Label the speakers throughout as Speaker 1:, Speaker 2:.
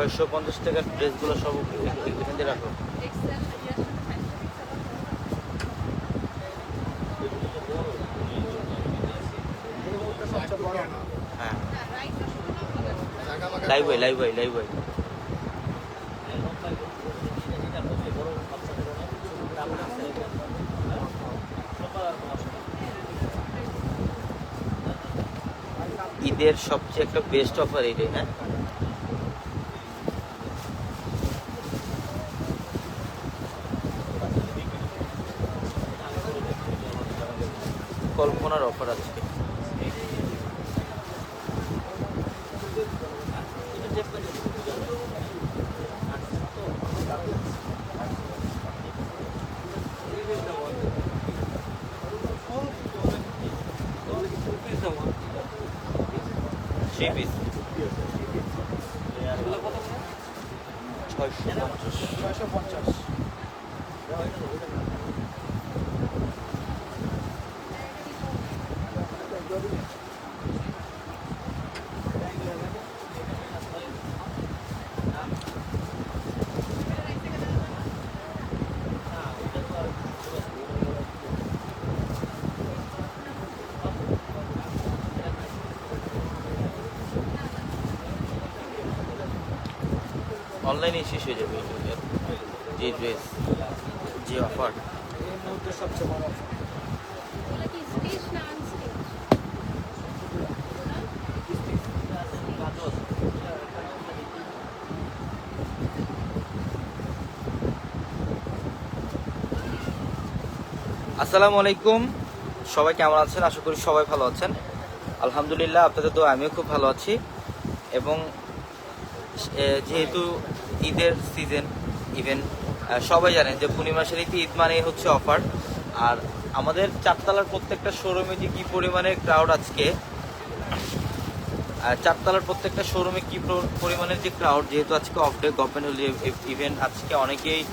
Speaker 1: ছয়শো পঞ্চাশ টাকার ড্রেসগুলো সব এখান দিয়ে রাখো। হ্যাঁ। লাইভ বই লাইভ ঈদের সবচেয়ে একটা বেস্ট অফার এটাই হ্যাঁ কল্পনার অফার আজকে থ্রি পিস ছয়শো পঞ্চাশ
Speaker 2: ছয়শো পঞ্চাশ
Speaker 1: অনলাইনে শেষ হয়ে যাবে। যে ড্রেস যে অফার আসসালামু আলাইকুম। সবাই কেমন আছেন? আশা করি সবাই ভালো আছেন। আলহামদুলিল্লাহ, আপনাদের তো আমিও খুব ভালো আছি। এবং যেহেতু ঈদের সিজন ইভেন সবাই জানেন যে পূর্ণিমা শাড়িতে ঈদ মানে হচ্ছে অফার আর আমাদের চারতলার প্রত্যেকটা শোরুমে যে কি পরিমাণে ক্রাউড আজকে চারতলার প্রত্যেকটা শোরুমে কি প্র- পরিমাণের যে ক্রাউড যেহেতু আজকে অফ ডে গভর্নমেন্ট ইভেন্ট আজকে অনেকেই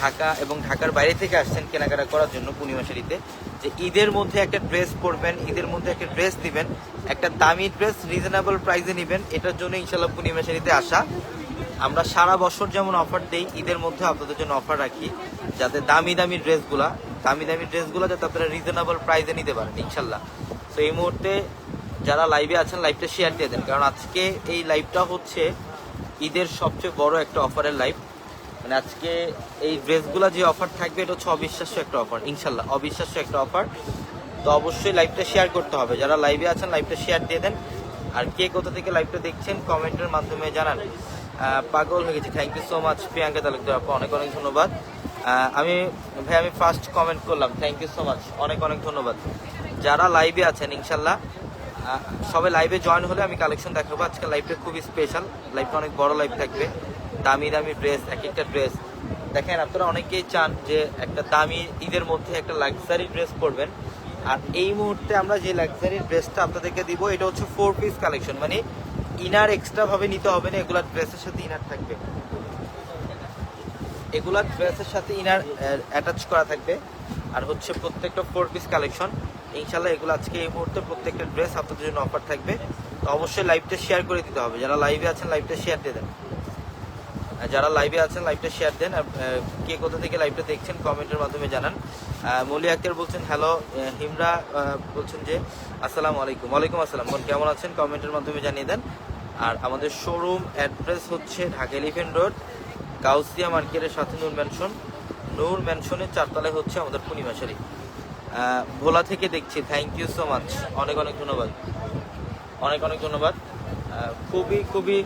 Speaker 1: ঢাকা এবং ঢাকার বাইরে থেকে আসছেন কেনাকাটা করার জন্য পূর্ণিমা শাড়িতে যে ঈদের মধ্যে একটা ড্রেস পরবেন, ঈদের মধ্যে একটা ড্রেস দিবেন, একটা দামি ড্রেস রিজনেবল প্রাইসে নেবেন, এটার জন্য ইনশাল্লাহ পূর্ণিমা শাড়িতে আসা। আমরা সারা বছর যেমন অফার দেই, ঈদের মধ্যে আপনাদের জন্য অফার রাখি, যাতে দামি দামি ড্রেসগুলা, দামি দামি ড্রেসগুলো যাতে আপনারা রিজনেবল প্রাইসে নিতে পারেন, ইনশাল্লাহ। তো এই মুহূর্তে যারা লাইভে আছেন লাইভটা শেয়ার দিয়ে দেন, কারণ আজকে এই লাইভটা হচ্ছে ঈদের সবচেয়ে বড় একটা অফারের লাইভ মানে আজকে এই ড্রেসগুলো যে অফার থাকবে, এটা হচ্ছে অবিশ্বাস্য একটা অফার ইনশাল্লাহ, অবিশ্বাস্য একটা অফার তো অবশ্যই লাইভটা শেয়ার করতে হবে। যারা লাইভে আছেন লাইভটা শেয়ার দিয়ে দেন। আর কে কোথা থেকে লাইভটা দেখছেন কমেন্টের মাধ্যমে জানান। পাগল হয়ে গেছি। Thank you so much Priyanka Talukdar আপু, অনেক অনেক ধন্যবাদ। আমি, ভাই, আমি ফার্স্ট কমেন্ট করলাম। থ্যাংক ইউ সো মাচ অনেক অনেক ধন্যবাদ। যারা লাইভে আছেন, ইনশাল্লাহ সবাই লাইভে জয়েন হলে আমি কালেকশন দেখাবো। আজকে লাইভটা খুবই স্পেশাল লাইভটা অনেক বড় লাইভ থাকবে। দামি দামি ড্রেস এক একটা ড্রেস দেখেন, আপনারা অনেকেই চান যে একটা দামি ঈদের মধ্যে একটা লাক্সারি ড্রেস পরবেন। আর এই মুহূর্তে আমরা যে লাক্সারি ড্রেসটা আপনাদেরকে দিব, এটা হচ্ছে ফোর পিস কালেকশন মানে ইনার এক্সট্রা ভাবে নিতে হবে না, এগুলা ড্রেসের সাথে ইনার থাকবে। এগুলা ড্রেসের সাথে ইনার অ্যাটাচ করা থাকবে। আর হচ্ছে প্রত্যেকটা ফোর পিস কালেকশন ইনশাল্লাহ এগুলো আজকে এই মুহূর্তে প্রত্যেকটা ড্রেস আপনাদের জন্য অফার থাকবে। তো অবশ্যই লাইভটা শেয়ার করে দিতে হবে। যারা লাইভে আছেন লাইভটা শেয়ার দিয়ে দেন। যারা লাইভে আছেন লাইভটা শেয়ার দেন। কে কোথা থেকে লাইভটা দেখছেন কমেন্টের মাধ্যমে জানান। মলি আক্তার বলছেন হ্যালো হিমরা বলছেন যে, আসসালামু আলাইকুম। ওয়ালাইকুম আসসালাম। কেমন আছেন? কমেন্টের মাধ্যমে জানিয়ে দেন। আর আমাদের শোরুম অ্যাড্রেস হচ্ছে ঢাকা এলিফেন্ট রোড গাউসিয়া মার্কেটের সাথে নূর ম্যানশন নূর ম্যানশনের চারতলায় হচ্ছে আমাদের পূর্ণিমা শাড়ি। ভোলা থেকে দেখছি। থ্যাংক ইউ সো মাচ অনেক অনেক ধন্যবাদ। অনেক অনেক ধন্যবাদ। খুবই খুবই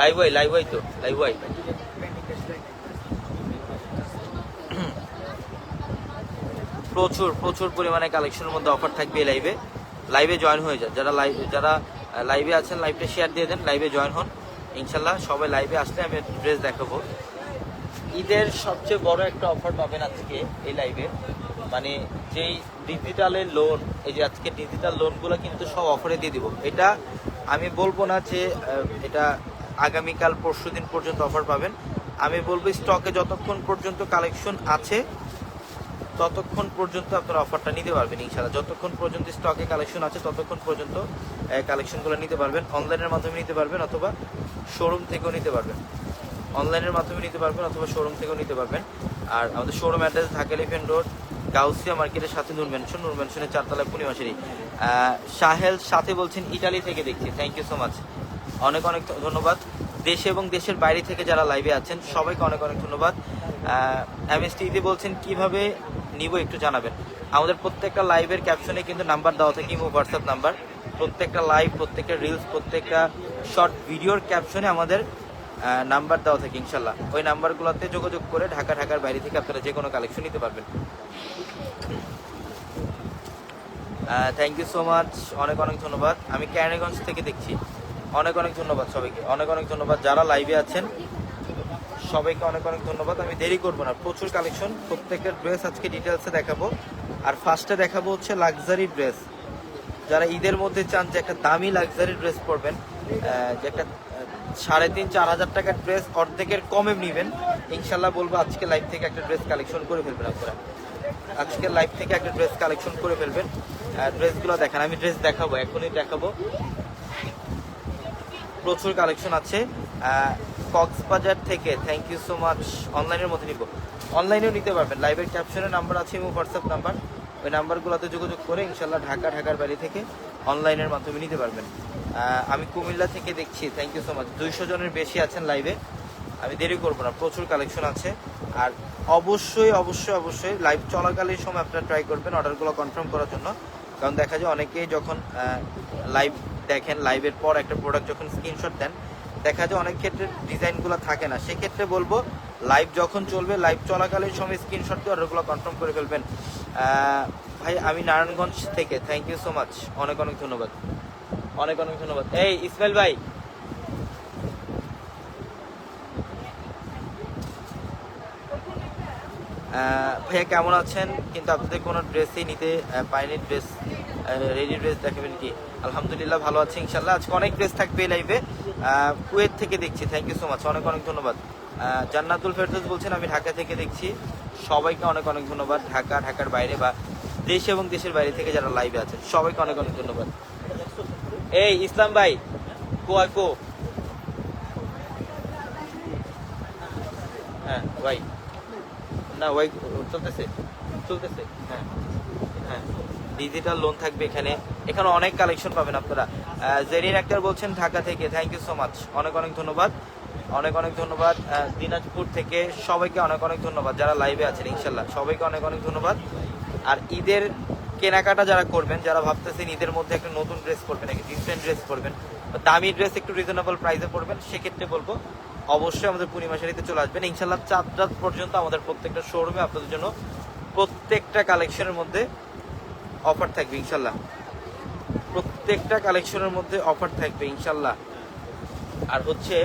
Speaker 1: লাইভ ওয়াই লাইভ ওয়াই তো লাইভ ওয়াই প্রচুর প্রচুর পরিমাণে কালেকশনের মধ্যে অফার থাকবে এই লাইভে লাইভে জয়েন হয়ে যান যারা লাইভ যারা লাইভে আছেন লাইভটা শেয়ার দিয়ে দেন লাইভে জয়েন হন। ইনশাল্লাহ সবাই লাইভে আসলে আমি ড্রেস দেখাবো। ঈদের সবচেয়ে বড় একটা অফার পাবেন আজকে এই লাইভে মানে যেই ডিজিটালের লোন এই যে আজকে ডিজিটাল লোনগুলো কিন্তু সব অফারে দিয়ে দিব। এটা আমি বলব না যে এটা আগামীকাল পরশু দিন পর্যন্ত অফার পাবেন। আমি বলব স্টকে যতক্ষণ পর্যন্ত কালেকশন আছে ততক্ষণ পর্যন্ত আপনারা অফারটা নিতে পারবেন ইনশাআল্লাহ। যতক্ষণ পর্যন্ত স্টকে কালেকশন আছে, ততক্ষণ পর্যন্ত কালেকশনগুলো নিতে পারবেন। অনলাইনের মাধ্যমে নিতে পারবেন অথবা শোরুম থেকেও নিতে পারবেন। অনলাইনের মাধ্যমে নিতে পারবেন অথবা শোরুম থেকেও নিতে পারবেন। আর আমাদের showroom address Dhaka Elephant Road Gausia মার্কেটের সাথে নূর মেনশন নূর মেনশনের চারতলায় পূর্ণিমাশারি সাহেল সাথে বলছেন, ইটালি থেকে দেখছি। থ্যাংক ইউ সো মাচ অনেক অনেক ধন্যবাদ। দেশে এবং দেশের বাইরে থেকে যারা লাইভে আছেন, সবাইকে অনেক অনেক ধন্যবাদ। এমএসটিতে বলছেন, কীভাবে নিব, একটু জানাবেন। আমাদের প্রত্যেকটা লাইভের ক্যাপশনে কিন্তু নাম্বার দেওয়া থাকে, ইমো হোয়াটসঅ্যাপ নাম্বার প্রত্যেকটা লাইভ প্রত্যেকটা রিলস প্রত্যেকটা শর্ট ভিডিওর ক্যাপশনে আমাদের নাম্বার দেওয়া থাকে, ইনশাল্লাহ। ওই নাম্বারগুলোতে যোগাযোগ করে ঢাকা, ঢাকার বাইরে থেকে আপনারা যে কোনো কালেকশন নিতে পারবেন। থ্যাংক ইউ সো মাচ অনেক অনেক ধন্যবাদ। আমি ক্যারানীগঞ্জ থেকে দেখছি। অনেক অনেক ধন্যবাদ সবাইকে। অনেক অনেক ধন্যবাদ যারা লাইভে আছেন। সবাইকে অনেক অনেক ধন্যবাদ। আমি দেরি করব না, প্রচুর কালেকশন প্রত্যেকের ড্রেস আজকে ডিটেলসে দেখাবো। আর ফার্স্টে দেখাবো হচ্ছে লাক্সারি ড্রেস যারা ঈদের মধ্যে চান যে একটা দামি লাক্সারি ড্রেস পরবেন যে একটা সাড়ে তিন, চার হাজার টাকার ড্রেস অর্ধেকের কমে নেবেন, ইনশাল্লাহ বলব আজকে লাইভ থেকে একটা ড্রেস কালেকশন করে ফেলবেন আপনারা। আজকে লাইভ থেকে একটা ড্রেস কালেকশন করে ফেলবেন। ড্রেসগুলো দেখেন, আমি ড্রেস দেখাবো, এখনই দেখাবো। প্রচুর কালেকশন আছে। কক্সবাজার থেকে। থ্যাংক ইউ সো মাচ অনলাইনের মধ্যে নিব। অনলাইনেও নিতে পারবেন। লাইভের ক্যাপশনের নাম্বার আছে এবং হোয়াটসঅ্যাপ নাম্বার ওই নাম্বারগুলোতে যোগাযোগ করে ইনশাল্লাহ ঢাকা, ঢাকার বাড়ি থেকে অনলাইনের মাধ্যমে নিতে পারবেন। আমি কুমিল্লা থেকে দেখছি। থ্যাংক ইউ সো মাচ দুইশো জনের বেশি আছেন লাইভে আমি দেরি করব না। প্রচুর কালেকশন আছে। আর অবশ্যই অবশ্যই অবশ্যই লাইভ চলাকালীন সময় আপনারা ট্রাই করবেন অর্ডারগুলো কনফার্ম করার জন্য। কারণ দেখা যায় অনেকেই যখন লাইভ দেখেন লাইভের পর একটা প্রোডাক্ট যখন স্ক্রিনশট দেন দেখা যায় অনেক ক্ষেত্রে ডিজাইনগুলো থাকে না। সেক্ষেত্রে বলব লাইভ যখন চলবে লাইভ চলাকালীন সময় স্ক্রিনশট দিয়ে অর্ডারগুলো কনফার্ম করে ফেলবেন। ভাই, আমি নারায়ণগঞ্জ থেকে। থ্যাংক ইউ সো মাচ অনেক অনেক ধন্যবাদ। অনেক অনেক ধন্যবাদ। এই, ইসমাইল ভাই। ভাইয়া কেমন আছেন? কিন্তু আপনাদের কোনো ড্রেসই নিতে পাইনি ড্রেস রেডি ড্রেস দেখাবেন কি? আলহামদুলিল্লাহ ভালো আছি ইনশাল্লাহ আজকে অনেক ড্রেস থাকবে এই লাইভে কুয়েত থেকে দেখছি। থ্যাংক ইউ সো মাচ অনেক অনেক ধন্যবাদ। জান্নাতুল ফেরদৌস বলছেন, আমি ঢাকা থেকে দেখছি। সবাইকে অনেক অনেক ধন্যবাদ। ঢাকা, ঢাকার বাইরে বা দেশ এবং দেশের বাইরে থেকে যারা লাইভে আছেন, সবাইকে অনেক অনেক ধন্যবাদ। এই, ইসলাম ভাই, কোয়া, কো? হ্যাঁ ভাই। না ওয়াই চলতেছে? চলতেছে। হ্যাঁ হ্যাঁ। ডিজিটাল লোন থাকবে এখানে। এখানে অনেক কালেকশন পাবেন আপনারা। জেরিন আক্তার বলছেন ঢাকা থেকে। থ্যাংক ইউ সো মাচ অনেক অনেক ধন্যবাদ। অনেক অনেক ধন্যবাদ দিনাজপুর থেকে। সবাইকে অনেক অনেক ধন্যবাদ যারা লাইভে আছেন, ইনশাল্লাহ। সবাইকে অনেক অনেক ধন্যবাদ। আর ঈদের কেনাকাটা যারা করবেন, যারা ভাবতেছেন ঈদের মধ্যে একটা নতুন ড্রেস করবেন একটা ডিফারেন্ট ড্রেস করবেন দামি ড্রেস একটু রিজনেবল প্রাইসে পড়বেন সেক্ষেত্রে বলব, অবশ্যই আমাদের পূর্ণিমা শাড়িতে চলে আসবেন। ইনশাল্লাহ চার রাত পর্যন্ত আমাদের প্রত্যেকটা শোরুমে আপনাদের জন্য প্রত্যেকটা কালেকশনের মধ্যে অফার থাকবে, ইনশাল্লাহ। প্রত্যেকটা কালেকশনের মধ্যে অফার থাকবে, ইনশাল্লাহ। আর হচ্ছে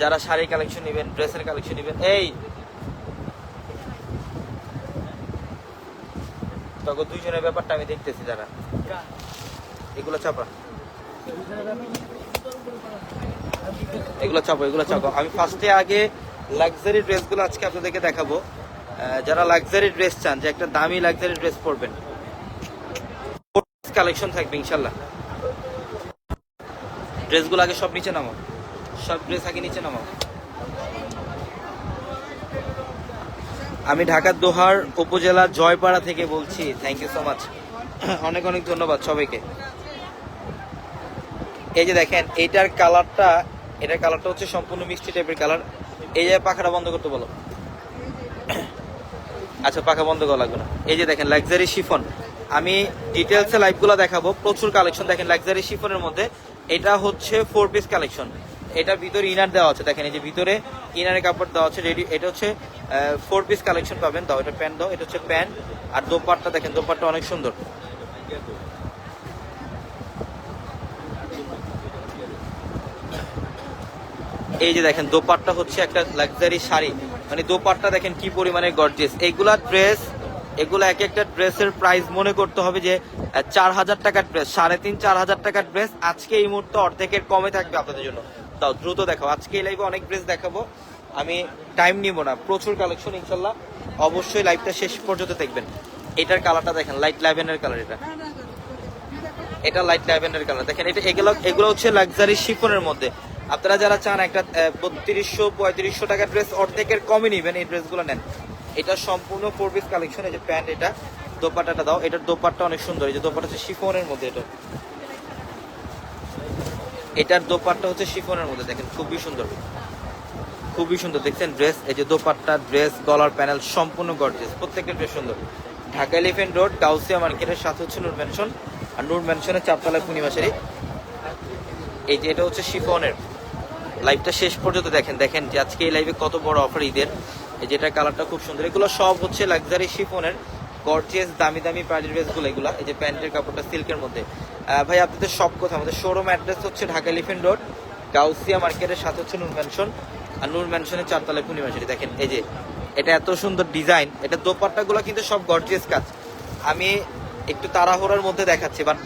Speaker 1: যারা শাড়ির কালেকশন নেবেন, ড্রেসের কালেকশন নেবেন, এই! তখন দুইজনের ব্যাপারটা আমি দেখতেছি যারা এগুলো চাপা। এগুলো চাপো এগুলো চাপো। আমি ফার্স্টে আগে লাক্সারি ড্রেসগুলো আজকে আপনাদেরকে দেখাবো। যারা লাক্সারি ড্রেস চান, যে একটা দামি লাক্সারি ড্রেস পরবেন কালেকশন থাকবে, ইনশাল্লাহ। ড্রেসগুলো আগে সব নিচে নামাও। সব ড্রেস আগে নিচে নামাও। আমি ঢাকার দোহার উপজেলা জয়পাড়া থেকে বলছি থ্যাংক ইউ সো মাচ অনেক অনেক ধন্যবাদ সবাইকে। এই যে দেখেন, এইটার কালারটা, এটার কালারটা হচ্ছে সম্পূর্ণ মিষ্টি টাইপের কালার। এই যে পাখাটা বন্ধ করতে বলো। আচ্ছা পাখা বন্ধ করা লাগবে না। এই যে দেখেন লাক্সারি শিফন আমি ডিটেলসে লাইভগুলো দেখাবো। প্রচুর কালেকশন দেখেন লাক্সারি শিফনের মধ্যে। এটা হচ্ছে ফোর পিস কালেকশন এটার ভিতরে ইনার দেওয়া আছে, দেখেন এই যে ভিতরে ইনারের কাপড় দেওয়া আছে রেডি এটা হচ্ছে ফোর পিস কালেকশন পাবেন। দাও, এটা প্যান্ট দাও, এটা হচ্ছে প্যান্ট আর দোপাট্টা, দেখেন, দোপাট্টা অনেক সুন্দর। এই যে দেখেন, দোপাট্টা হচ্ছে একটা লাক্সারি শাড়ি। মানে দোপাট্টা, দেখেন, কি পরিমাণে গর্জিয়াস এইগুলা ড্রেস এগুলো এক একটা ড্রেসের প্রাইস মনে করতে হবে যে চার হাজার টাকার ড্রেস সাড়ে তিন, চার হাজার টাকার ড্রেস আজকে এই মুহূর্তে অর্ধেকের কমে থাকবে আপনাদের জন্য। তাও দ্রুত দেখাও। আজকে এই লাইভে অনেক ড্রেস দেখাবো। আমি টাইম নিব না, প্রচুর কালেকশন ইনশাল্লাহ। অবশ্যই লাইভটা শেষ পর্যন্ত দেখবেন। এটার কালারটা দেখেন লাইট ল্যাভেন্ডার কালার এটা। এটা লাইট ল্যাভেন্ডার কালার দেখেন, এটা এগুলো এগুলো হচ্ছে লাক্সারি শিফনের মধ্যে। আপনারা যারা চান একটা বত্রিশশো পঁয়ত্রিশশো টাকার ড্রেস অর্ধেকের কমে নিবেন, এই ড্রেসগুলো নেন। এটা সম্পূর্ণ ফোর পিস কালেকশন এই যে প্যান্ট এটা, দোপাট্টাটা দাও। এটার দোপাট্টা অনেক সুন্দর, এই যে দোপাট্টা হচ্ছে শিফনের মধ্যে এটা। এটার দোপাট্টা হচ্ছে শিফনের মধ্যে, দেখেন, খুবই সুন্দর। খুবই সুন্দর, দেখছেন? ড্রেস এই যে দোপাট্টা ড্রেস গলার প্যানেল সম্পূর্ণ গর্জেস প্রত্যেকটা ড্রেস সুন্দর। ঢাকা এলিফেন্ট রোড গাউসিয়া মার্কেটের সাথে হচ্ছে নূর ম্যানশন আর নূর ম্যানশনের চারতলায় পূর্ণিমাশারি এই যে এটা হচ্ছে শিফনের। লাইভটা শেষ পর্যন্ত দেখেন দেখেন যে আজকে এই লাইভে কত বড় অফার ঈদের। এই যেটা কালারটা খুব সুন্দর। এগুলো সব হচ্ছে লাক্সারি শিফনের গর্জিয়াস দামি দামি প্রাইজের ড্রেসগুলো এগুলো, এই যে প্যান্টের কাপড়টা সিল্কের মধ্যে। ভাই, আপনাদের সব কথা, আমাদের শোরুম অ্যাড্রেস হচ্ছে ঢাকা এলিফেন্ট রোড গাউসিয়া মার্কেটের সাথে হচ্ছে নূর ম্যানশন আর নূর ম্যানশনের চারতলায় পূর্ণিমাশারি দেখেন, এই যে এটা এত সুন্দর ডিজাইন এটা দোপাট্টাগুলো কিন্তু সব গর্জিয়াস কাজ। আমি একটু তাড়াহুড়ার মধ্যে দেখাচ্ছি বাট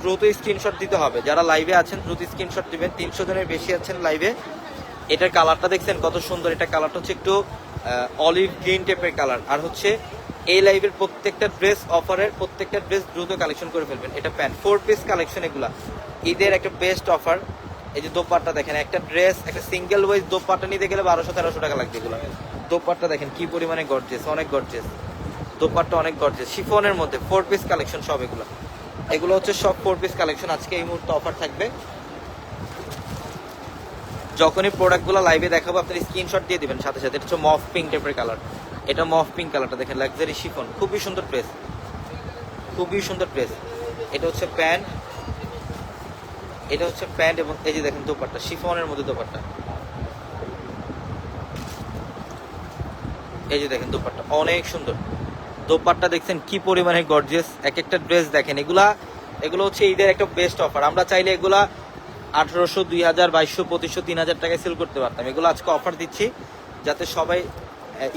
Speaker 1: দ্রুত স্ক্রিনশট দিতে হবে। যারা লাইভে আছেন, দ্রুত স্ক্রিনশট দিবেন। তিনশো জনের বেশি আছেন লাইভে এটার কালারটা দেখছেন, কত সুন্দর। এটা কালারটা হচ্ছে একটু অলিভ গ্রিন টাইপের কালার। আর হচ্ছে, এই লাইভের প্রত্যেকটা ড্রেস অফারের প্রত্যেকটা ড্রেস দ্রুত কালেকশন করে ফেলবেন। এটা প্যান্ট ফোর পিস কালেকশন এগুলা। ঈদের একটা বেস্ট অফার এই যে দোপাট্টা দেখেন, একটা ড্রেস একটা সিঙ্গেল ওয়াইজ দোপাট্টা নিতে গেলে বারোশো, তেরোশো টাকা লাগবে এগুলো। দোপাট্টা দেখেন, কি পরিমাণে গর্জেস অনেক গর্জেস দোপাট্টা অনেক গর্জেস শিফনের মধ্যে ফোর পিস কালেকশন সব এগুলো। এগুলো হচ্ছে সব ফোর পিস কালেকশন আজকে এই মুহূর্তে অফার থাকবে। যখনই প্রোডাক্টগুলো লাইভে দেখাবো আপনি স্ক্রিনশট দিয়ে দিবেন সাথে সাথে। এটা হচ্ছে মফ পিঙ্ক টাইপের কালার এটা মফ পিঙ্ক কালারটা দেখেন লাক্সারি শিফন খুবই সুন্দর প্রেস খুবই সুন্দর ড্রেস এটা হচ্ছে প্যান্ট। এটা হচ্ছে প্যান্ট এবং এই যে দেখেন দোপাট্টা শিফনের মধ্যে দোপাট্টা। এই যে দেখেন দোপাট্টা, অনেক সুন্দর। দোপাট্টা দেখছেন কি পরিমাণে গর্জিয়াস এক একটা ড্রেস দেখেন, এগুলা এগুলো হচ্ছে ঈদের একটা বেস্ট অফার আমরা চাইলে এগুলা আঠারোশো, দুই হাজার, বাইশশো, পঁচিশশো, তিন হাজার টাকায় সেল করতে পারতাম। এগুলো আজকে অফার দিচ্ছি যাতে সবাই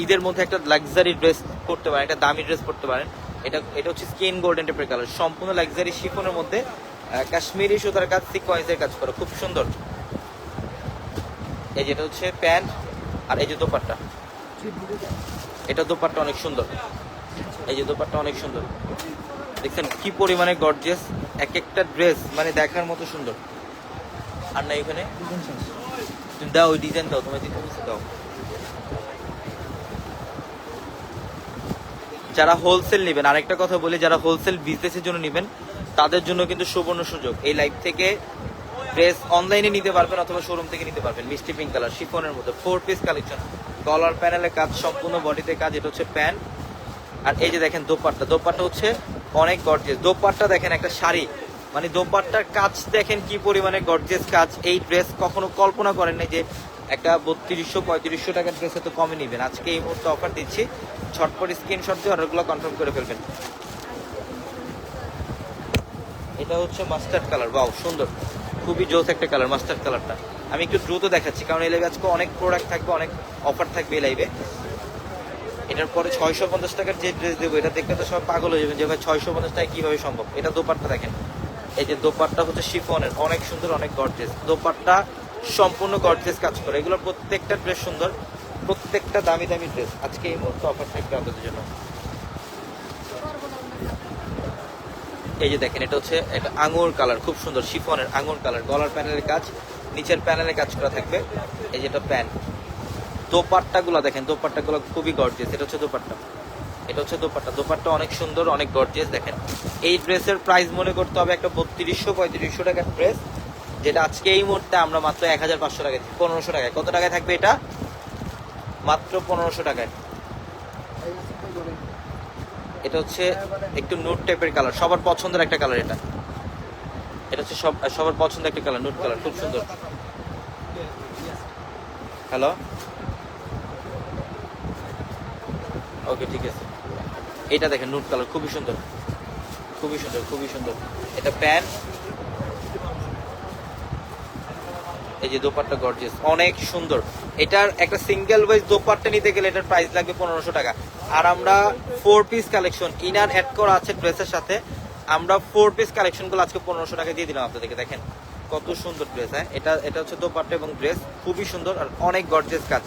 Speaker 1: ঈদের মধ্যে একটা লাক্সারি ড্রেস পরতে পারেন, একটা দামি ড্রেস পরতে পারেন। এটা এটা হচ্ছে স্কিন গোল্ডেন টাইপের কালার সম্পূর্ণ লাক্সারি শিফনের মধ্যে কাশ্মীরি সুতার কাজ সিকোয়েন্সের কাজ করা, খুব সুন্দর। এই যেটা হচ্ছে প্যান্ট আর এই যে দোপাট্টা। এটা দোপাট্টা অনেক সুন্দর। এই যে দোপাট্টা অনেক সুন্দর। দেখছেন কি পরিমাণে গর্জিয়াস এক একটা ড্রেস মানে দেখার মতো সুন্দর। আর না এখানে? তুমি দাও, ওই ডিজাইন দাও, তোমার দিতে দাও। যারা হোলসেল নেবেন, আরেকটা কথা বলি, যারা হোলসেল বিজনেসের জন্য নেবেন, তাদের জন্য কিন্তু সুবর্ণ সুযোগ। এই লাইভ থেকে ড্রেস অনলাইনে নিতে পারবেন অথবা শোরুম থেকে নিতে পারবেন। মিষ্টি পিঙ্ক কালার শিফনের মধ্যে ফোর পিস কালেকশন কলার প্যানেলের কাজ, সম্পূর্ণ বডিতে কাজ, এটা হচ্ছে প্যান্ট আর এই যে দেখেন, দোপাট্টা। দোপাট্টা হচ্ছে অনেক গর্জেস দোপাট্টা দেখেন, একটা শাড়ি। মানে দোপাট্টার কাজ দেখেন কি পরিমাণে গর্জেস কাজ। এই ড্রেস কখনো কল্পনা করেন নাই যে একটা বত্রিশশো, পঁয়ত্রিশশো টাকার ড্রেস এত কমে নেবেন। আজকে এই মুহূর্তে অফার দিচ্ছি। ছটপট স্ক্রিনশট দিয়ে অর্ডারগুলো কনফার্ম করে ফেলবেন। এটা হচ্ছে মাস্টার্ড কালার বাউ সুন্দর। খুবই জোস একটা কালার মাস্টার্ড কালারটা আমি একটু দ্রুত দেখাচ্ছি, কারণ এই লাইভে আজকে অনেক প্রোডাক্ট থাকবে, অনেক অফার থাকবে এই লাইভে এটার পরে ছয়শো পঞ্চাশ টাকার যে ড্রেস দেবো, এটা দেখতে তো সব পাগল হয়ে যাবেন যে, ভাই, ছয়শো পঞ্চাশ টাকা কীভাবে সম্ভব? এটা দোপাট্টা দেখেন। এই যে দোপাট্টা হচ্ছে শিফনের, অনেক সুন্দর, অনেক গর্জেস দোপাট্টা সম্পূর্ণ গর্জেস কাজ করে। এগুলোর প্রত্যেকটা ড্রেস সুন্দর, প্রত্যেকটা দামি দামি ড্রেস আজকে এই মুহূর্তে অফার থাকবে আপনাদের জন্য। এই যে দেখেন, এটা হচ্ছে একটা আঙুর কালার খুব সুন্দর শিফনের আঙুর কালার গলার প্যানেলের কাজ, নিচের প্যানেলের কাজ করা থাকবে। এই যেটা প্যান্ট। দোপাট্টাগুলো দেখেন, দোপাট্টাগুলো খুবই গর্জেস এটা হচ্ছে দোপাট্টা। এটা হচ্ছে দোপাট্টা। দোপাট্টা অনেক সুন্দর, অনেক গর্জেস দেখেন। এই ড্রেসের প্রাইস মনে করতে হবে একটা বত্রিশশো, পঁয়ত্রিশশো টাকার ড্রেস যেটা আজকে এই মুহূর্তে আমরা মাত্র এক হাজার পাঁচশো টাকায় পনেরোশো টাকায়। কত টাকায় থাকবে এটা? মাত্র পনেরোশো টাকায়। এটা হচ্ছে একটু নুট টাইপের কালার সবার পছন্দের একটা কালার এটা। এটা হচ্ছে সব, সবার পছন্দের একটা কালার নুট কালার খুব সুন্দর। হ্যালো ওকে ঠিক আছে। এটা দেখেন নুট কালার খুবই সুন্দর। খুবই সুন্দর খুবই সুন্দর। এটা প্যান্ট। এই যে দোপাট্টা গর্জিয়াস অনেক সুন্দর। এটার একটা সিঙ্গেল ওয়াইজ দোপাট্টা নিতে গেলে এটার প্রাইস লাগবে পনেরোশো টাকা। আর আমরা four piece collection inner add করা আছে ড্রেসের সাথে। আমরা ফোর পিস কালেকশনগুলো আজকে পনেরোশো টাকা দিয়ে দিলাম আপনাদেরকে, দেখেন। কত সুন্দর ড্রেস হ্যাঁ? এটা এটা হচ্ছে দোপাট্টা এবং ড্রেস খুবই সুন্দর আর অনেক গর্জেস কাজ।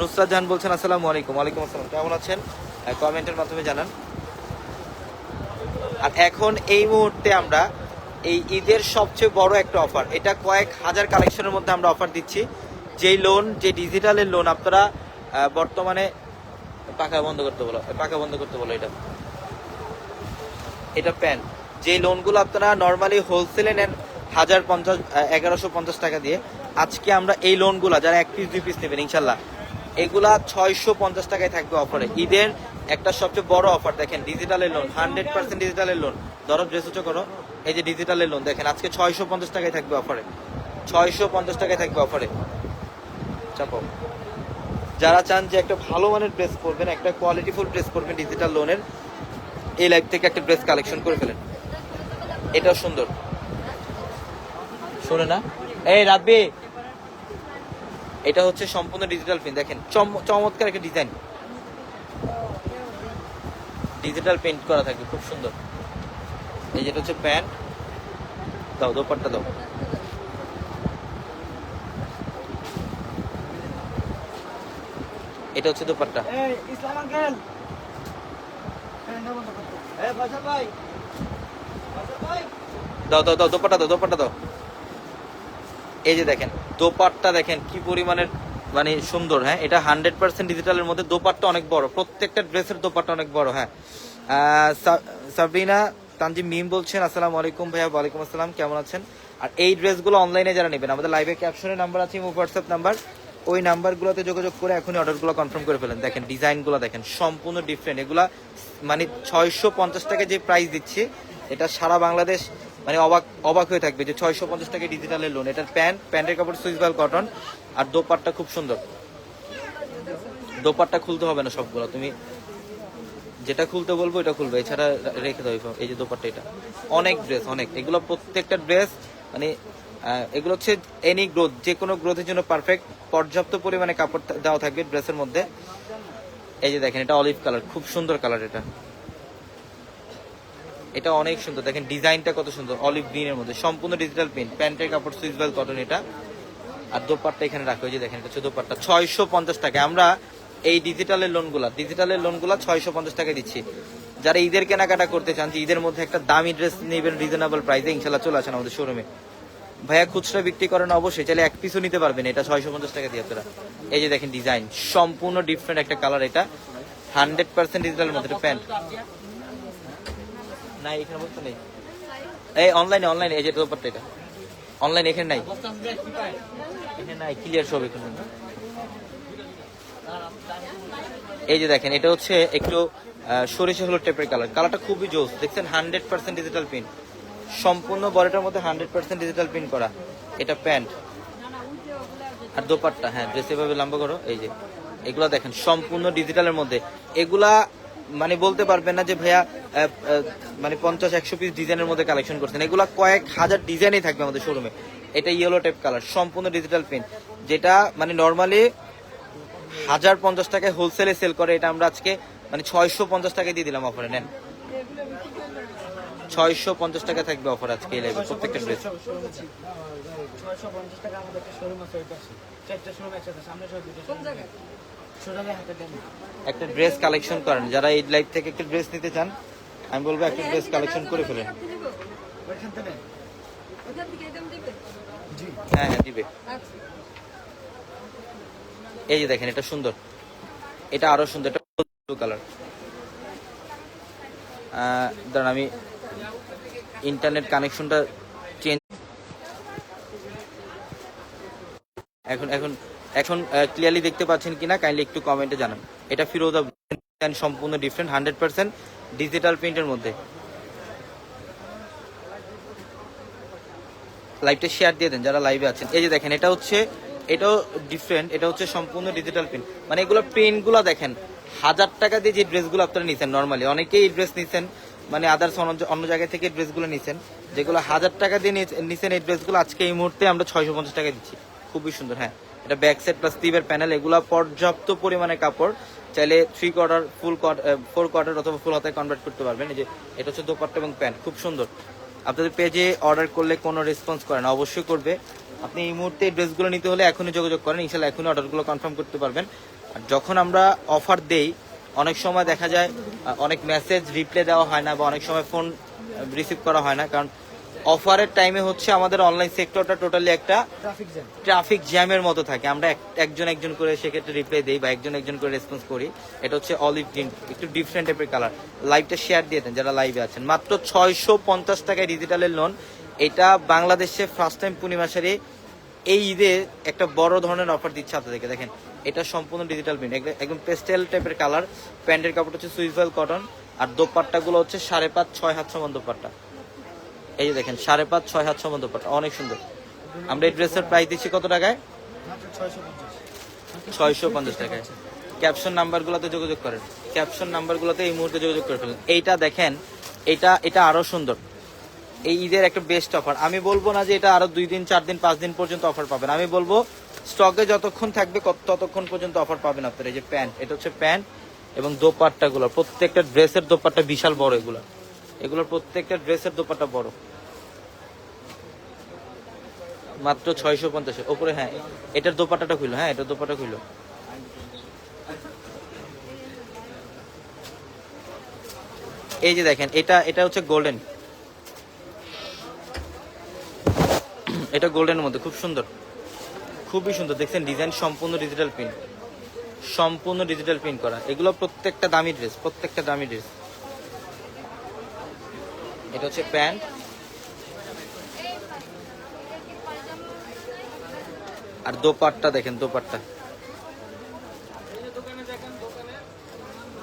Speaker 1: নুসরাত জাহান বলছেন, আসসালামু আলাইকুম, ওয়ালাইকুম আসসালাম, কেমন আছেন? কমেন্টের মাধ্যমে জানান। আর এখন এই মুহূর্তে আমরা এই ঈদের সবচেয়ে বড় একটা অফার এটা কয়েক হাজার কালেকশনের মধ্যে আমরা অফার দিচ্ছি। যেই লোন যে ডিজিটালের লোন আপনারা বর্তমানে পাকা বন্ধ করতে বলো পাকা বন্ধ করতে বলো এটা। এটা প্যান যে লোনগুলো আপনারা নর্মালি হোলসেলে নেন, হাজার পঞ্চাশ, এগারোশো পঞ্চাশ টাকা দিয়ে, আজকে আমরা এই লোনগুলো যারা এক পিস দুই পিস নেবেন, ইনশাল্লাহ। এগুলা ছয়শো পঞ্চাশ টাকায় থাকবে অফারে। ঈদের একটা সবচেয়ে বড় অফার, দেখেন, ডিজিটালের লোন হান্ড্রেড পার্সেন্ট ডিজিটালের লোন ধরো ড্রেস করো। এই যে ডিজিটালের লোন দেখেন, আজকে ছয়শো পঞ্চাশ টাকায় থাকবে অফারে। ছয়শো পঞ্চাশ টাকায় থাকবে অফারে। চাপো। যারা চান যে একটা ভালো মানের ড্রেস পরবেন, একটা কোয়ালিটিফুল ড্রেস পরবেন ডিজিটাল লোনের এই লাইফ থেকে একটা ড্রেস কালেকশন করে ফেলেন। এটাও সুন্দর। শোনে না। এই রাব্বি এটা হচ্ছে সম্পূর্ণ ডিজিটাল প্রিন্ট দেখেন চমৎকার একটা ডিজাইন ডিজিটাল পেন্ট করা থাকবে খুব সুন্দর। এই যেটা হচ্ছে প্যান্ট দাও দোপাট্টা দাও। এটা হচ্ছে
Speaker 2: ইসলাম আঙ্কেল।
Speaker 1: দাও দাও দাও দোপাট্টা দাও দোপাট্টা দাও। এই যে দেখেন, দোপাট্টা দেখেন কি পরিমাণের মানে সুন্দর হ্যাঁ? এটা হান্ড্রেড পার্সেন্ট ডিজিটালের মধ্যে দোপাট্টা অনেক বড়, প্রত্যেকটা ড্রেসের দোপাট্টা অনেক বড় হ্যাঁ? সাবরিনা তানজিম, মিম বলছেন, আসসালামু আলাইকুম ভাইয়া, ওয়ালাইকুম আসসালাম, কেমন আছেন? আর এই ড্রেসগুলো অনলাইনে যারা নেবেন, আমাদের লাইভে ক্যাপশনের নাম্বার আছে হোয়াটসঅ্যাপ নাম্বার ওই নাম্বারগুলোতে যোগাযোগ করে এখনই অর্ডারগুলো কনফার্ম করে ফেলেন। দেখেন ডিজাইনগুলো দেখেন, সম্পূর্ণ ডিফারেন্ট এগুলা মানে ছয়শো পঞ্চাশ টাকা যে প্রাইস দিচ্ছি, এটা সারা বাংলাদেশ মানে অবাক অবাক হয়ে থাকবে যে ছয়শো পঞ্চাশ টাকা ডিজিটালের লোন এটার প্যান্ট প্যান্টের কাপড় সুইসবাল কটন আর দোপাট্টা খুব সুন্দর। দোপাট্টা খুলতে হবে না সবগুলো। তুমি যেটা খুলতে বলব, এটা খুলবে। এছাড়া রেখে দেবে এই যে দোপাট্টা এটা। অনেক ড্রেস অনেক। এগুলো প্রত্যেকটা ড্রেস মানে এগুলো হচ্ছে এনি গ্রোথ যে কোনো গ্রোথের জন্য পারফেক্ট পর্যাপ্ত পরিমাণে কাপড় দেওয়া থাকবে ড্রেসের মধ্যে। এই যে দেখেন, এটা অলিভ কালার খুব সুন্দর কালার এটা। এটা অনেক সুন্দর। দেখেন ডিজাইনটা কত সুন্দর। অলিভ গ্রিনের মধ্যে। সম্পূর্ণ ডিজিটাল প্রিন্ট প্যান্টের কাপড় সুইসবেল কটন এটা। আর দোপাট্টা এখানে রাখা হয়েছে দেখেন এটা হচ্ছে দোপাট্টা। ছয়শো পঞ্চাশ টাকা। আমরা এই ডিজিটালের লোনগুলা ডিজিটালের লোনগুলা ছয়শো পঞ্চাশ টাকা দিচ্ছি। যারা ঈদের কেনাকাটা করতে চান, যে ঈদের মধ্যে একটা দামি ড্রেস নেবেন রিজনেবল প্রাইসে ইনশাল্লাহ চলে আসেন আমাদের শোরুমে ভাইয়া, খুচরা বিক্রি করেন অবশ্যই। চাইলে এক পিসও নিতে পারবেন। এটা ছয়শো পঞ্চাশ টাকা দিয়ে আপনারা। এই যে দেখেন ডিজাইন সম্পূর্ণ ডিফারেন্ট একটা কালার এটা। হান্ড্রেড পার্সেন্ট ডিজিটালের মধ্যে। প্যান্ট। না এখানে বলতে নেই। এই অনলাইনে অনলাইনে এই যে দোপাট্টা এটা। অনলাইন এখানে নাই। এখানে নাই ক্লিয়ার সব এখানে। এই যে দেখেন, এটা হচ্ছে একটু সরিষা হলো টেপের কালার কালারটা খুবই জোস। দেখছেন হান্ড্রেড পার্সেন্ট ডিজিটাল প্রিন্ট সম্পূর্ণ বডিটার মধ্যে হান্ড্রেড পার্সেন্ট ডিজিটাল প্রিন্ট করা। এটা প্যান্ট। আর দোপাট্টা হ্যাঁ ড্রেস এভাবে লম্বা করো। এই যে, এগুলা দেখেন, সম্পূর্ণ ডিজিটালের মধ্যে। এগুলা মানে বলতে পারবেন না যে ভাইয়া মানে পঞ্চাশ একশো পিস ডিজাইনের মধ্যে কালেকশন করছেন। এগুলা কয়েক হাজার ডিজাইনই থাকবে আমাদের শোরুমে এটা ইয়েলো টাইপ কালার সম্পূর্ণ ডিজিটাল প্রিন্ট যেটা মানে নর্মালি হাজার পঞ্চাশ টাকায় হোলসেলে সেল করে এটা আমরা আজকে মানে ছয়শো পঞ্চাশ টাকায় দিয়ে দিলাম অফারে নেন। ছয়শো পঞ্চাশ টাকা থাকবে অফার আজকে এই লাইভে প্রত্যেকটা ড্রেস
Speaker 2: ছয়শো পঞ্চাশ টাকা আমাদের একটা শোরুম আছে ওই পাশে চারটা শোরুম একসাথে সামনে সব দুটো
Speaker 1: একটা ড্রেস কালেকশন করেন। যারা এই লাইভ থেকে একটা ড্রেস নিতে চান আমি বলব একটা ড্রেস কালেকশন করে ফেলেন। হ্যাঁ হ্যাঁ দিবে।
Speaker 3: আচ্ছা।
Speaker 1: এই যে দেখেন এটা সুন্দর। এটা আরও সুন্দর এটা ব্লু কালার। দাঁড়ান আমি ইন্টারনেট কানেকশনটা চেঞ্জ এখন এখন এখন ক্লিয়ারলি দেখতে পাচ্ছেন কিনা কাইন্ডলি একটু কমেন্টে জানান। এটা ফিরোজা সম্পূর্ণ ডিফারেন্ট হান্ড্রেড পার্সেন্ট ডিজিটাল প্রিন্টের মধ্যে। লাইভটা শেয়ার দিয়ে দেন, যারা লাইভে আছেন। এই যে দেখেন, এটা হচ্ছে, এটাও ডিফারেন্ট এটা হচ্ছে সম্পূর্ণ ডিজিটাল প্রিন্ট মানে এগুলো প্রিন্টগুলো দেখেন, হাজার টাকা দিয়ে যে ড্রেসগুলো আপনারা নিছেন নর্মালি অনেকেই এই ড্রেস নিছেন মানে আদার্স অন্য জায়গা থেকে ড্রেসগুলো নিছেন, যেগুলো হাজার টাকা দিয়ে নিছেন এই ড্রেসগুলো আজকে এই মুহূর্তে আমরা ছয়শো পঞ্চাশ টাকা দিচ্ছি। খুবই সুন্দর হ্যাঁ। এটা ব্যাক সেট প্লাস স্লিভের প্যানেল এগুলো পর্যাপ্ত পরিমাণে কাপড়। চাইলে three quarter full four quarter অথবা ফুল হাতে কনভার্ট করতে পারবেন। এই যে, এটা হচ্ছে দোপাট্টা এবং প্যান্ট খুব সুন্দর। আপনাদের পেজে অর্ডার করলে কোনো রেসপন্স করে না, অবশ্যই করবে। আপনি এই মুহূর্তে ড্রেসগুলো নিতে হলে এখনই যোগাযোগ করেন ইনশাল্লাহ এখনই অর্ডারগুলো কনফার্ম করতে পারবেন। আর যখন আমরা অফার দেই, অনেক সময় দেখা যায় অনেক মেসেজ রিপ্লাই দেওয়া হয় না বা অনেক সময় ফোন রিসিভ করা হয় না, কারণ অফারের টাইমে হচ্ছে আমাদের অনলাইন সেক্টরটা টোটালি একটা
Speaker 2: ট্রাফিক জ্যাম।
Speaker 1: ট্রাফিক জ্যামের মতো থাকে। আমরা এক- একজন একজন করে সেক্ষেত্রে রিপ্লাই দিই বা একজন একজন করে রেসপন্স করি। এটা হচ্ছে অলিভ গ্রিন একটু ডিফারেন্ট টাইপের কালার লাইভটা শেয়ার দিয়ে দেন যারা লাইভে আছেন। মাত্র ছয়শো পঞ্চাশ টাকায় ডিজিটালের লোন এটা বাংলাদেশে ফার্স্ট টাইম পূর্ণিমাশারি এই ঈদে একটা বড় ধরনের অফার দিচ্ছে আপনাদেরকে। দেখেন এটা সম্পূর্ণ ডিজিটাল প্রিন্ট একদম পেস্টেল টাইপের কালার প্যান্টের কাপড় হচ্ছে সুইজওয়েল কটন আর দোপাট্টাগুলো হচ্ছে সাড়ে পাঁচ ছয় হাত সমান দোপাট্টা। এই যে দেখেন, সাড়ে পাঁচ, ছয় হাত সমান দোপাট্টা অনেক সুন্দর। আমরা এই ড্রেসের প্রাইস দিচ্ছি কত টাকায়?
Speaker 2: ছয়শো পঞ্চাশ
Speaker 1: টাকায়। ক্যাপশন নাম্বারগুলোতে যোগাযোগ করেন। ক্যাপশন নাম্বারগুলোতে এই মুহূর্তে যোগাযোগ করে ফেলেন। এইটা দেখেন, এটা এটা আরও সুন্দর। এই ঈদের একটা বেস্ট অফার আমি বলব না যে এটা আরও দুই দিন, চার দিন, পাঁচ দিন পর্যন্ত অফার পাবেন। আমি বলব স্টকে যতক্ষণ থাকবে ততক্ষণ পর্যন্ত অফার পাবেন আপনার। এই যে প্যান্ট এটা হচ্ছে প্যান্ট এবং দোপাট্টা গুলো প্রত্যেকটা ড্রেসের দোপাট্টা বিশাল বড় এগুলো। এগুলোর প্রত্যেকটা ড্রেসের দোপাট্টা বড়। মাত্র ছয়শো পঞ্চাশ। ওপরে হ্যাঁ এটার দোপাট্টাটা খুলো হ্যাঁ এটার দোপাটা খুলো এই যে দেখেন, এটা এটা হচ্ছে গোল্ডেন। এটা গোল্ডেনের মধ্যে, খুব সুন্দর। খুবই সুন্দর, দেখছেন, ডিজাইন সম্পূর্ণ ডিজিটাল প্রিন্ট সম্পূর্ণ ডিজিটাল প্রিন্ট করা। এগুলো প্রত্যেকটা দামি ড্রেস প্রত্যেকটা দামি ড্রেস এটা হচ্ছে প্যান্ট। আর দোপাট্টা দেখেন দোপাট্টা।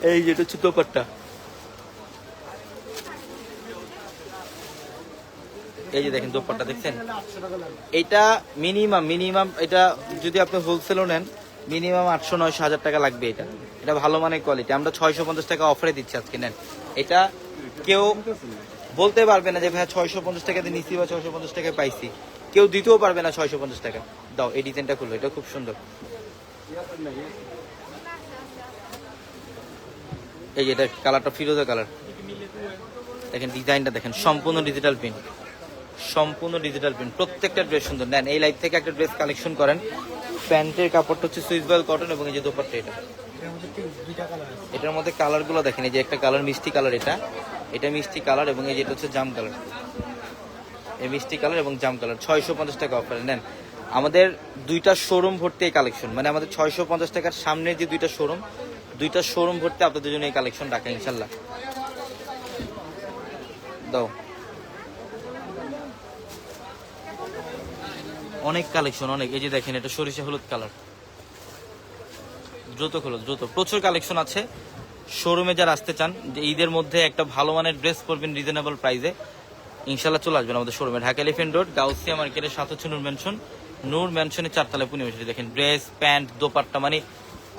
Speaker 1: এই যেটা হচ্ছে দোপাট্টা। এই যে দেখেন দোপাট্টা দেখছেন? এটা মিনিমাম মিনিমাম এটা যদি আপনি হোলসেলও নেন মিনিমাম আটশো নয়শো হাজার টাকা লাগবে এটা। এটা ভালো মানের কোয়ালিটি আমরা ছয়শো পঞ্চাশ টাকা অফারে দিচ্ছি আজকে নেন। এটা কেউ বলতে পারবে না যে ভাই ছয়শো পঞ্চাশ টাকাতে নিচ্ছি বা ছয়শো পঞ্চাশ টাকায় পাইছি। কেউ দিতেও পারবে না ছয়শো পঞ্চাশ টাকা। দাও এই ডিজাইনটা খুললো এটা খুব সুন্দর। এই যে এটা কালারটা ফিরোজা কালার। দেখেন ডিজাইনটা দেখেন সম্পূর্ণ ডিজিটাল প্রিন্ট সম্পূর্ণ ডিজিটাল প্রিন্ট প্রত্যেকটা ড্রেস সুন্দর। নেন এই লাইফ থেকে একটা ড্রেস কালেকশন করেন। প্যান্টের কাপড়টা হচ্ছে সুইসবয়েল কটন এবং এই যে দোপাট্টা এটা। এটার মধ্যে কালারগুলো দেখেন এই যে একটা কালার মিষ্টি কালার এটা। এটা মিষ্টি কালার এবং এই যেটা হচ্ছে জাম কালার। এই মিষ্টি কালার এবং জাম কালার। ছয়শো পঞ্চাশ টাকা অফারে নেন, আমাদের দুইটা শোরুম ভর্তি এই কালেকশন মানে আমাদের ছয়শো পঞ্চাশ টাকার সামনে যে দুইটা শোরুম দুইটা শোরুম ভর্তি আপনাদের জন্য এই কালেকশন রাখা ইনশাল্লাহ দাও। অনেক কালেকশন অনেক। এই যে দেখেন, এটা সরিষা হলুদ কালার দ্রুত খোলো, দ্রুত। প্রচুর কালেকশন আছে। শোরুমে যারা আসতে চান, যে ঈদের মধ্যে একটা ভালো মানের ড্রেস পরবেন রিজনেবল প্রাইসে ইনশাল্লাহ চলে আসবেন আমাদের শোরুমে ঢাকা এলিফেন্ট রোড গাউসিয়া মার্কেটের সাথে হচ্ছে নূর ম্যানশন নূর চারতলা পূর্ণিমাশারি দেখেন। ড্রেস প্যান্ট দোপাট্টা মানে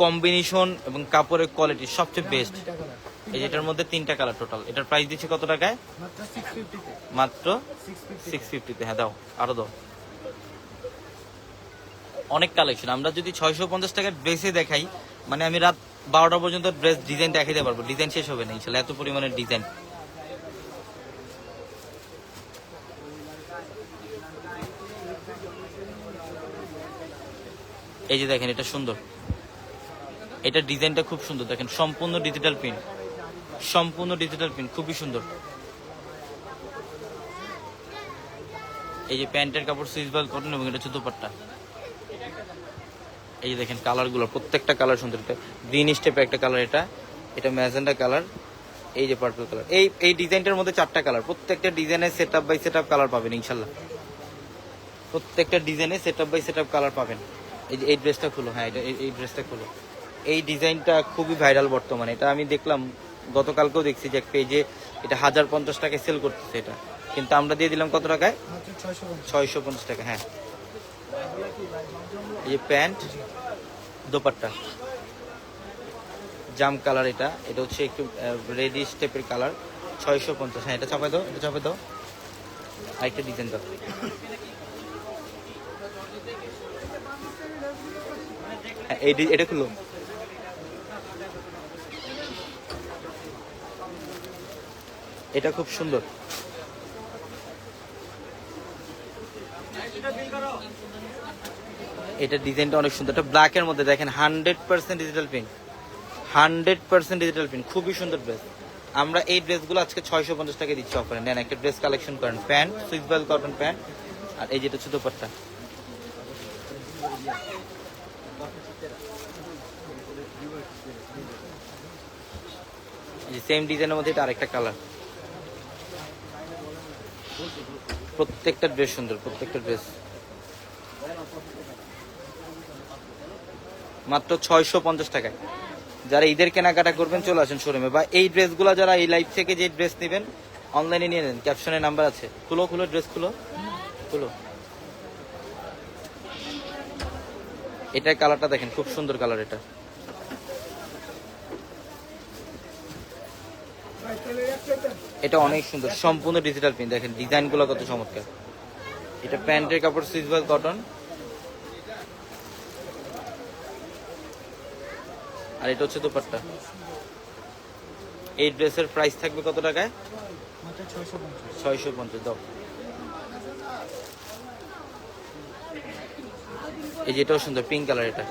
Speaker 1: কম্বিনেশন এবং কাপড়ের কোয়ালিটি সবচেয়ে বেস্ট এই যে এটার মধ্যে তিনটা কালার টোটাল এটার প্রাইস দিচ্ছে কত টাকায়?
Speaker 2: মাত্র সিক্স ফিফটিতে
Speaker 1: হ্যাঁ দাও, আরও দাও। অনেক কালেকশন আমরা যদি ছয়শো পঞ্চাশ টাকার ড্রেসে দেখাই মানে আমি রাত বারোটা পর্যন্ত ড্রেস ডিজাইন দেখাইতে পারব। ডিজাইন শেষ হবে না, ইনশাল্লাহ। এত পরিমাণের ডিজাইন। এই যে দেখেন, এটা সুন্দর। এটা ডিজাইনটা খুব সুন্দর। দেখেন, সম্পূর্ণ ডিজিটাল প্রিন্ট সম্পূর্ণ ডিজিটাল প্রিন্ট খুবই সুন্দর। এই যে প্যান্টের কাপড় সুইচবাল কটন এবং এটা হচ্ছে দুপাট্টা। এই যে দেখেন কালারগুলো প্রত্যেকটা কালার সুন্দর এটা গ্রিন স্টেপের একটা কালার এটা এটা ম্যাজেন্ডা কালার এই যে পার্পল কালার। এই এই ডিজাইনটার মধ্যে চারটা কালার প্রত্যেকটা ডিজাইনের set up by set up colour পাবেন ইনশাল্লাহ। প্রত্যেকটা ডিজাইনে set up by set up colour পাবেন। এই যে এই ড্রেসটা খুলো হ্যাঁ এটা এই- ড্রেসটা খুলো। এই ডিজাইনটা খুবই ভাইরাল বর্তমানে এটা আমি দেখলাম গতকালকেও দেখছি যে এক পেজে এটা হাজার পঞ্চাশ টাকায় সেল করতেছে এটা। কিন্তু আমরা দিয়ে দিলাম কত টাকায়?
Speaker 2: ছয়শো পঞ্চাশ
Speaker 1: টাকা হ্যাঁ। এই প্যান্ট দোপাট্টা। জাম কালার এটা। এটা হচ্ছে একটু রেডিশ টাইপের কালার। ছয়শো পঞ্চাশ। হ্যাঁ এটা চাপাই দাও এটা চাপাই দাও। আরেকটা ডিজাইন দাও। হ্যাঁ, এটা খুলো এটা খুব সুন্দর। এটা ডিজাইনটা অনেক সুন্দর। এটা ব্ল্যাক এর মধ্যে দেখেন hundred percent digital print hundred percent digital print খুবই সুন্দর ড্রেস আমরা এই ড্রেসগুলো আজকে ছয়শো পঞ্চাশ টাকা দিচ্ছি অফারে নেন, একটা ড্রেস কালেকশন করেন। প্যান্ট সুইসবেল কটন প্যান্ট। আর এই যেটা হচ্ছে দোপাট্টা সেম ডিজাইনের মধ্যে এটা আরেকটা কালার প্রত্যেকটা ড্রেস সুন্দর, প্রত্যেকটা ড্রেস মাত্র ছয়শো পঞ্চাশ টাকায়। যারা ঈদের কেনাকাটা করবেন, চলে আসেন শোরুমে। বা এই ড্রেসগুলো যারা এই লাইভ থেকে যে ড্রেস নেবেন অনলাইনে নিয়ে নেন। ক্যাপশনে নাম্বার আছে। খুলো খুলো ড্রেস খুলো। খুলো। এটার কালারটা দেখেন, খুব সুন্দর কালার এটা। এটা অনেক সুন্দর। সম্পূর্ণ ডিজিটাল প্রিন্ট দেখেন ডিজাইনগুলো কত চমৎকার। এটা প্যান্টের কাপড় সুইচবাল কটন আর এটা হচ্ছে দোপাট্টা। এই ড্রেসের প্রাইস থাকবে কত টাকায়?
Speaker 2: ছয়শো পঞ্চাশ।
Speaker 1: দাও। এই যেটাও সুন্দর পিঙ্ক কালার এটা।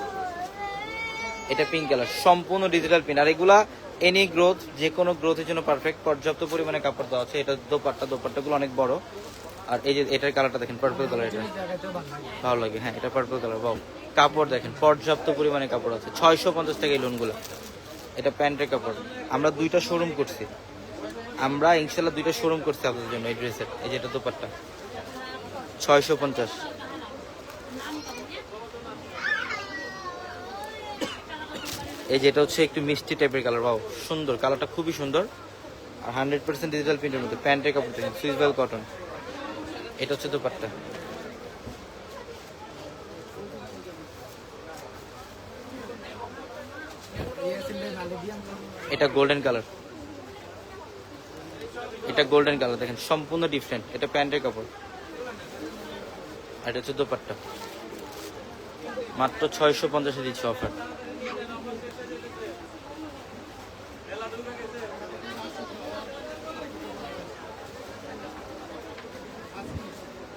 Speaker 1: এটা পিঙ্ক কালার সম্পূর্ণ ডিজিটাল প্রিন্ট আর এগুলা এনি গ্রোথ যে কোনো গ্রোথের জন্য পারফেক্ট পর্যাপ্ত পরিমাণে কাপড় দেওয়া আছে। এটা দোপাট্টা, দোপাট্টাগুলো অনেক বড়। আর এই যে এটার কালারটা দেখেন পার্পল কালার এটা।
Speaker 2: ভালো লাগে
Speaker 1: হ্যাঁ এটা পার্পল কালার বাউ কাপড় দেখেন, পর্যাপ্ত পরিমাণে কাপড় আছে। ছয়শো পঞ্চাশ টাকা এই লোনগুলো এটা প্যান্টের কাপড়। আমরা দুইটা শোরুম করছি। আমরা ইনশাল্লাহ দুইটা শোরুম করছি আপনাদের জন্য এই ড্রেসের এই যেটা দোপাট্টা। ছয়শো পঞ্চাশ। এই যেটা হচ্ছে একটু মিষ্টি টাইপের কালার বাউ সুন্দর। কালারটা খুবই সুন্দর। আর হান্ড্রেড পার্সেন্ট ডিজিটাল প্রিন্টের মধ্যে, প্যান্টের কাপড় দেখেন সুইসবেল কটন এটা হচ্ছে দোপাট্টা। এটা গোল্ডেন কালার এটা গোল্ডেন কালার দেখেন, সম্পূর্ণ ডিফারেন্ট এটা প্যান্টের কাপড়। আর এটা হচ্ছে দোপাট্টা। মাত্র ছয়শো পঞ্চাশে দিচ্ছে অফার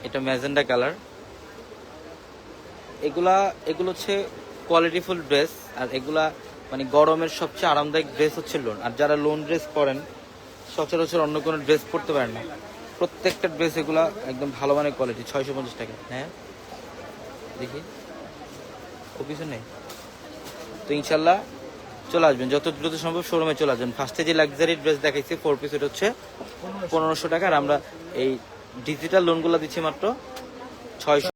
Speaker 1: এটা ম্যাজেন্ডা কালার। এগুলা, এগুলো হচ্ছে কোয়ালিটিফুল ড্রেস আর এগুলা মানে গরমের সবচেয়ে আরামদায়ক ড্রেস হচ্ছে লোন আর যারা লোন ড্রেস পরেন, সচরাচর অন্য কোনো ড্রেস পরতে পারেন না। প্রত্যেকটা ড্রেস এগুলা একদম ভালো মানের কোয়ালিটি ছয়শো পঞ্চাশ টাকা। হ্যাঁ? দেখি। ও কিছু নেই। তো ইনশাল্লাহ চলে আসবেন। যত দ্রুত সম্ভব শোরুমে চলে আসবেন। ফার্স্টে যে লাক্সারি ড্রেস দেখাইছি ফোর পিস হচ্ছে পনেরোশো টাকা। আর আমরা এই ডিজিটাল লোনগুলো দিচ্ছি মাত্র ছয়শো